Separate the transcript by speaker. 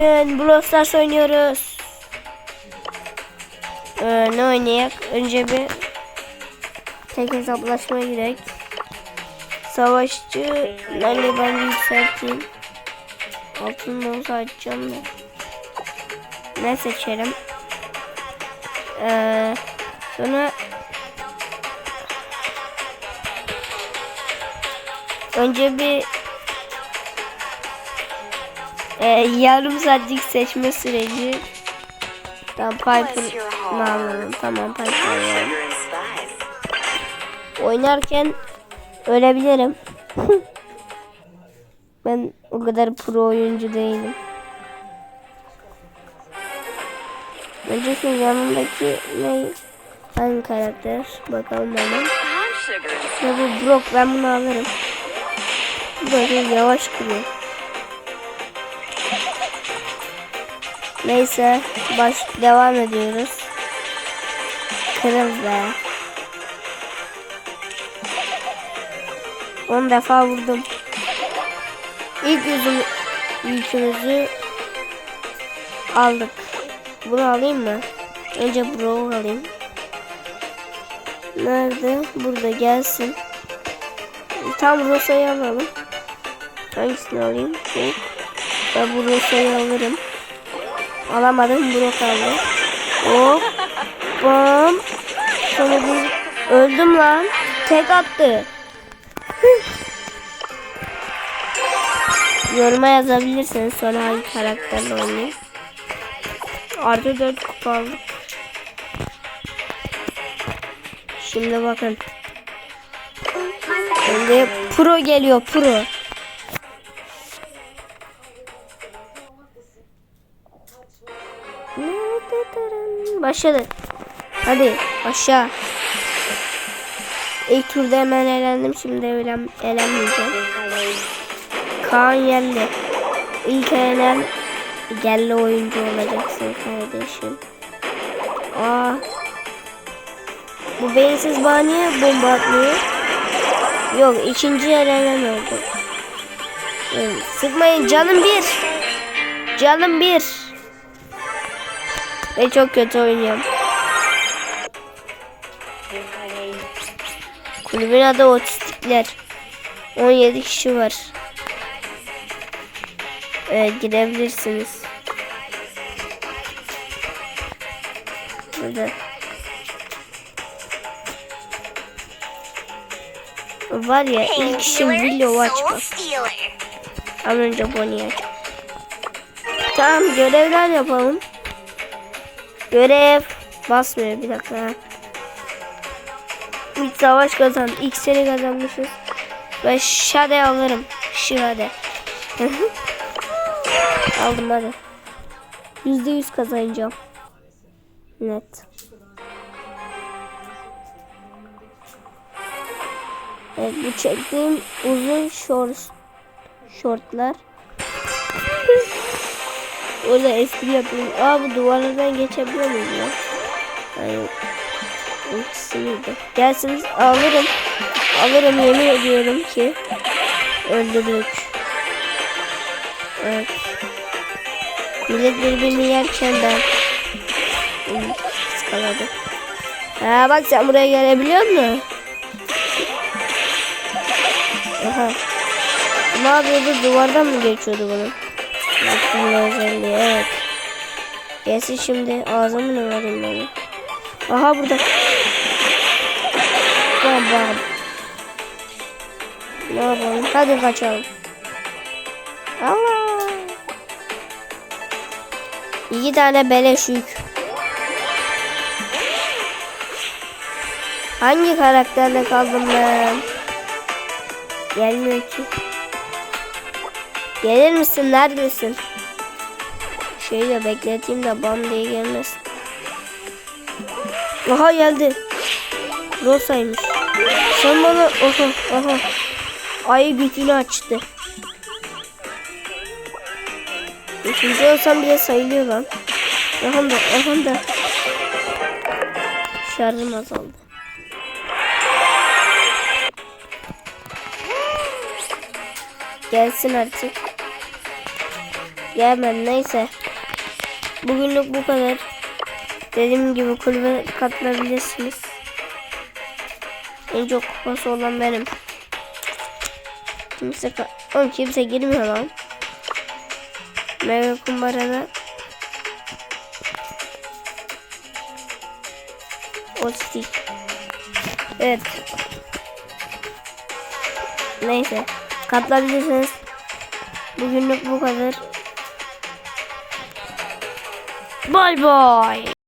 Speaker 1: Bugün Brawl oynuyoruz. Ee, ne oynayak? Önce bir tek hesaplaşmaya girek. Savaşçı Lali ben yükselteyim. Altın olsa açacağım da. Ne seçerim? Ee, sonra önce bir ee, yarım saatlik seçme süreci. Tamam Piper ne alalım? Tamam Piper alalım. Oynarken ölebilirim. ben o kadar pro oyuncu değilim. Önce şu yanındaki ne? Hangi karakter? Bakalım hemen. Ya bu Brock ben bunu alırım. Böyle yavaş kırıyor. Neyse baş devam ediyoruz. Kırıl be. 10 defa vurdum. İlk yüzüm yükümüzü aldık. Bunu alayım mı? Önce Brock'u alayım. Nerede? Burada gelsin. Tam Rosa'yı alalım. Hangisini alayım? Bu. Ben bu Rosa'yı alırım. Alamadım Brock aldı. Hop. Bam. Sonra bir öldüm lan. Tek attı. Yoruma yazabilirsiniz sonra hangi karakterle oynayayım. Artı 4 kupa. Şimdi bakın. Şimdi pro geliyor pro. Başladı. Hadi aşağı. İlk turda hemen elendim. Şimdi elen, elenmeyeceğim. Kaan yendi. İlk elen gelli oyuncu olacaksın kardeşim. Aa. Bu beyinsiz bana niye bomba atmıyor? Yok ikinci elenen oldu. Sıkmayın canım bir. Canım bir. Ve çok kötü oynuyorum. Kulübün adı otistikler. 17 kişi var. Evet girebilirsiniz. Burada. Var ya ilk işim video açmak. Az önce Bonnie aç. Tamam görevler yapalım. Görev basmıyor bir dakika. İlk savaş kazan. İlk seri kazanmışız. Ve Şade alırım. Şade. Aldım hadi. Yüzde yüz kazanacağım. Net. Evet bu çektiğim uzun short shortlar. Orada espri yapayım. Aa bu duvarlardan geçebiliyor muyum ya? Hayır. İkisiydi. Gelsiniz alırım. Alırım yemin ediyorum ki. Öldürdük. Evet. Millet birbirini yerken ben ıskaladı. Ha bak sen buraya gelebiliyor musun? Aha. Ne yapıyordu? Duvardan mı geçiyordu bunun? Bakın özelliği evet. Gelsin şimdi ağzımı ne vereyim ben? Aha burada. Bam bam. Ne yapalım? Hadi kaçalım. Allah. İki tane beleş yük. Hangi karakterle kaldım ben? Gelmiyor ki. Gelir misin? Neredesin? Şeyi de bekleteyim de bam diye gelmesin. Aha geldi. Rosa'ymış. Sen bana oha oha. Ayı gücünü açtı. Üçüncü olsam bile sayılıyor lan. Aha da aha da. Şarjım azaldı. Gelsin artık. Gelmedi neyse. Bugünlük bu kadar. Dediğim gibi kulübe katılabilirsiniz. En çok kupası olan benim. Kimse Oğlum kimse girmiyor lan. Mega kumbarada o stick. Evet. Neyse. Katılabilirsiniz. Bugünlük bu kadar. Bye bye.